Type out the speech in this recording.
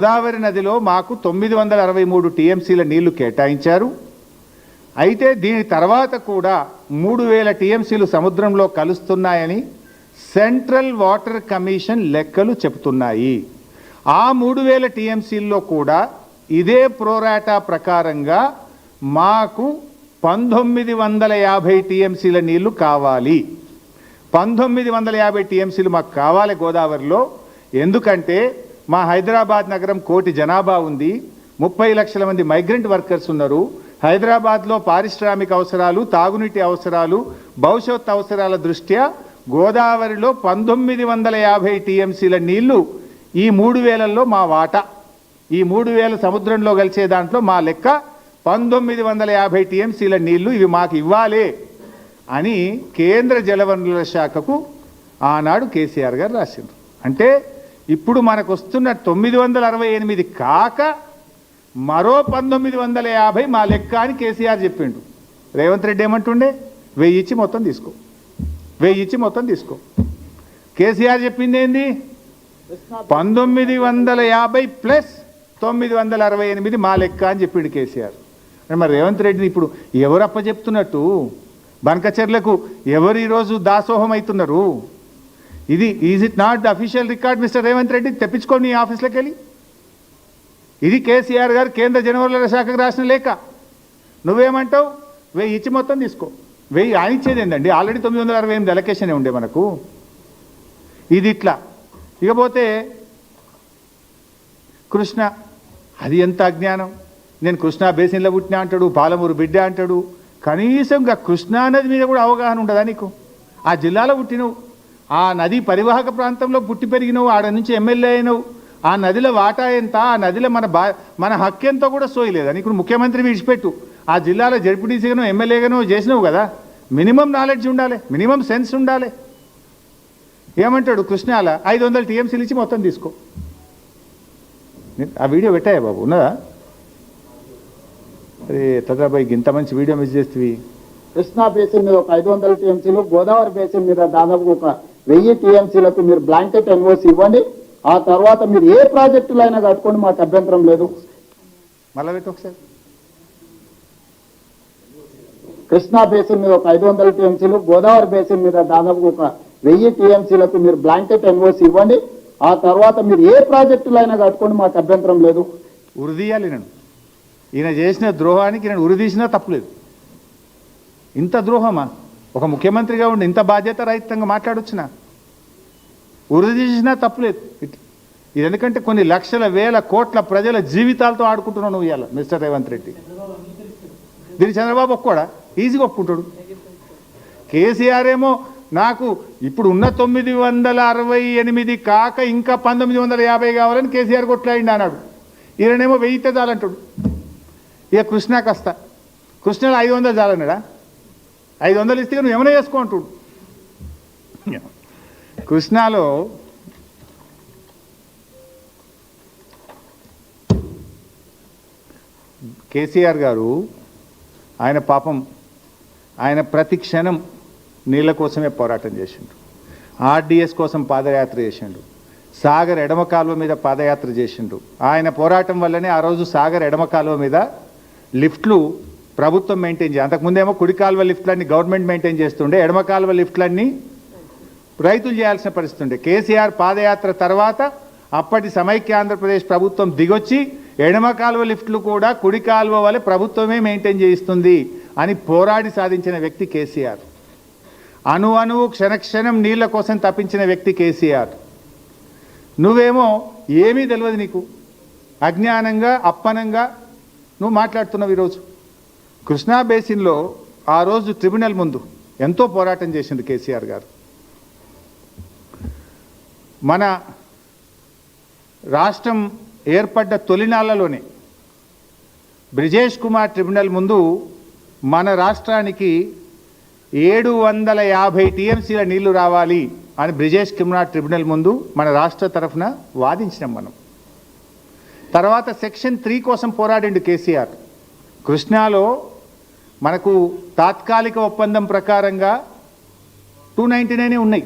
గోదావరి నదిలో మాకు తొమ్మిది వందల అరవై మూడు టీఎంసీల నీళ్ళు కేటాయించారు. అయితే దీని తర్వాత కూడా మూడు వేల టీఎంసీలు సముద్రంలో కలుస్తున్నాయని సెంట్రల్ వాటర్ కమిషన్ లెక్కలు చెబుతున్నాయి. ఆ మూడు వేల టీఎంసీల్లో కూడా ఇదే ప్రోరాటా ప్రకారంగా మాకు పంతొమ్మిది వందల యాభై టీఎంసీల నీళ్ళు కావాలి. పంతొమ్మిది వందల యాభై టీఎంసీలు మాకు కావాలి గోదావరిలో. ఎందుకంటే మా హైదరాబాద్ నగరం కోటి జనాభా ఉంది. ముప్పై లక్షల మంది మైగ్రెంట్ వర్కర్స్ ఉన్నారు. హైదరాబాద్లో పారిశ్రామిక అవసరాలు తాగునీటి అవసరాలు భవిష్యత్ అవసరాల దృష్ట్యా గోదావరిలో పంతొమ్మిది వందల యాభై టీఎంసీల నీళ్ళు ఈ మూడు వేలల్లో మా వాటా. ఈ మూడు వేల సముద్రంలో కలిసే దాంట్లో మా లెక్క పంతొమ్మిది వందల యాభై టీఎంసీల నీళ్ళు ఇవి మాకు ఇవ్వాలే అని కేంద్ర జలవనరుల శాఖకు ఆనాడు కేసీఆర్ గారు రాసిండ్రు. అంటే ఇప్పుడు మనకు వస్తున్న తొమ్మిది వందల అరవై ఎనిమిది కాక మరో పంతొమ్మిది వందల యాభై మా లెక్క అని కేసీఆర్ చెప్పిండు. రేవంత్ రెడ్డి ఏమంటుండే? వెయ్యి ఇచ్చి మొత్తం తీసుకో. వెయ్యి ఇచ్చి మొత్తం తీసుకో. కేసీఆర్ చెప్పింది ఏంది? పంతొమ్మిది వందల యాభై ప్లస్ తొమ్మిది వందల అరవై ఎనిమిది మా లెక్క అని చెప్పిండు కేసీఆర్. మరి రేవంత్ రెడ్డిని ఇప్పుడు ఎవరు అప్పచెప్తున్నట్టు? బనకచర్లకు ఎవరు ఈరోజు దాసోహం అవుతున్నారు? ఇది is it not the official record mister Revanth Reddy తెప్పించుకోండి నీ ఆఫీస్లోకి వెళ్ళి. ఇది కేసీఆర్ గారు కేంద్ర జనవరుల శాఖకు రాసిన లేఖ. నువ్వేమంటావు? వెయ్యి ఇచ్చి మొత్తం తీసుకో. వెయ్యి ఆయన ఇచ్చేది ఆల్రెడీ తొమ్మిది వందల అరవై ఎనిమిది అలొకేషన్ ఉండే మనకు? ఇది ఇట్లా. ఇకపోతే కృష్ణ అది ఎంత అజ్ఞానం? నేను కృష్ణా బేసిన్లో పుట్టిన అంటాడు పాలమూరు బిడ్డ అంటాడు. కనీసం కృష్ణా నది మీద కూడా అవగాహన ఉండదా నీకు? ఆ జిల్లాలో పుట్టినవు. ఆ నది పరివాహక ప్రాంతంలో పుట్టి పెరిగినవు ఆడ నుంచి ఎమ్మెల్యే అయినవు. ఆ నదిలో వాటా ఎంత? ఆ నదిలో మన బా మన హక్కు ఎంతో కూడా అని ఇప్పుడు ముఖ్యమంత్రి విడిచిపెట్టు. ఆ జిల్లాలో జడ్పీటీసీగానో ఎమ్మెల్యేగానో చేసినావు కదా. మినిమం నాలెడ్జ్ ఉండాలి మినిమం సెన్స్ ఉండాలి. ఏమంటాడు కృష్ణాల? ఐదు వందల టీఎంసీలు ఇచ్చి మొత్తం తీసుకో. ఆ వీడియో పెట్టాయా బాబు? ఉన్నదా? అరే తదాబాయి ఇంత మంచి వీడియో మిస్ చేస్తేవి. కృష్ణా బేసిన్ మీద ఒక ఐదు వందల టీఎంసీలు గోదావరి బేసిన్ మీద దాదాపు ఒక వెయ్యి టీఎంసీలకు మీరు బ్లాంకెట్ ఎన్ఓసి ఇవ్వండి. ఆ తర్వాత మీరు ఏ ప్రాజెక్టులు అయినా కట్టుకోండి మాకు అభ్యంతరం లేదు. మళ్ళా ఒకసారి. కృష్ణా బేసిన్ మీద ఒక ఐదు వందల టీఎంసీలు గోదావరి బేసిన్ మీద దాదాపు ఒక వెయ్యి టీఎంసీలకు మీరు బ్లాంకెట్ ఎన్ఓసి ఇవ్వండి. ఆ తర్వాత మీరు ఏ ప్రాజెక్టులు అయినా కట్టుకోండి మాకు అభ్యంతరం లేదు. ఉరిదీయాలి నేను. ఈయన చేసిన ద్రోహానికి నేను ఉరిదీసినా తప్పులేదు ఇంత ద్రోహమా? ఒక ముఖ్యమంత్రిగా ఉండి ఇంత బాధ్యత రహితంగా మాట్లాడొచ్చునా? ఉరిదీసినా తప్పులేదు. ఇట్- ఇది ఎందుకంటే కొన్ని లక్షల వేల కోట్ల ప్రజల జీవితాలతో ఆడుకుంటున్నావు నువ్వు ఇవాళ మిస్టర్ రేవంత్ రెడ్డి. దీన్ని చంద్రబాబు ఒక్కడా ఈజీగా ఒప్పుకుంటాడు. కేసీఆర్ ఏమో నాకు ఇప్పుడు ఉన్న తొమ్మిది వందల అరవై ఎనిమిది కాక ఇంకా పంతొమ్మిది వందల యాభై కావాలని కేసీఆర్ కొట్లాడిండి అన్నాడు. ఈయనేమో వెయ్యితే చాలంటాడు. ఇక కృష్ణా కాస్త. కృష్ణలో ఐదు వందలు చాలన్నాడా? ఐదు వందలు ఇస్తే నువ్వు ఏమైనా చేసుకో అంటుడు. కృష్ణాలో కేసీఆర్ గారు ఆయన పాపం ఆయన ప్రతి క్షణం నీళ్ళ కోసమే పోరాటం చేసిండు. ఆర్డీఎస్ కోసం పాదయాత్ర చేసిండు. సాగర్ ఎడమ కాలువ మీద పాదయాత్ర చేసిండు. ఆయన పోరాటం వల్లనే ఆ రోజు సాగర్ ఎడమ కాలువ మీద లిఫ్ట్లు ప్రభుత్వం మెయింటైన్ చేయాలి అంతకుముందేమో కుడి కాలువ లిఫ్ట్లన్నీ గవర్నమెంట్ మెయింటైన్ చేస్తుండే ఎడమ కాలువ లిఫ్ట్లన్నీ రైతులు చేయాల్సిన పరిస్థితి ఉండే. కేసీఆర్ పాదయాత్ర తర్వాత అప్పటి సమైక్య ఆంధ్రప్రదేశ్ ప్రభుత్వం దిగొచ్చి ఎడమ కాలువ లిఫ్ట్లు కూడా కుడి కాలువ వల్ల ప్రభుత్వమే మెయింటైన్ చేయిస్తుంది అని పోరాడి సాధించిన వ్యక్తి కేసీఆర్. అణు అణువు క్షణక్షణం నీళ్ళ కోసం తప్పించిన వ్యక్తి కేసీఆర్. నువ్వేమో ఏమీ తెలియదు నీకు. అజ్ఞానంగా అప్పనంగా నువ్వు మాట్లాడుతున్నావు ఈరోజు. కృష్ణా బేసిన్లో ఆ రోజు ట్రిబ్యునల్ ముందు ఎంతో పోరాటం చేసింది కేసీఆర్ గారు. మన రాష్ట్రం ఏర్పడ్డ తొలినాళ్ళలోనే బ్రిజేష్ కుమార్ ట్రిబ్యునల్ ముందు మన రాష్ట్రానికి ఏడు వందల యాభై టీఎంసీల నీళ్ళు రావాలి అని బ్రిజేష్ కుమార్ ట్రిబ్యునల్ ముందు మన రాష్ట్ర తరఫున వాదించినాం మనం. తర్వాత సెక్షన్ త్రీ కోసం పోరాడిండు కేసీఆర్. కృష్ణాలో మనకు తాత్కాలిక ఒప్పందం ప్రకారంగా టూ నైంటీ నైనే ఉన్నాయి.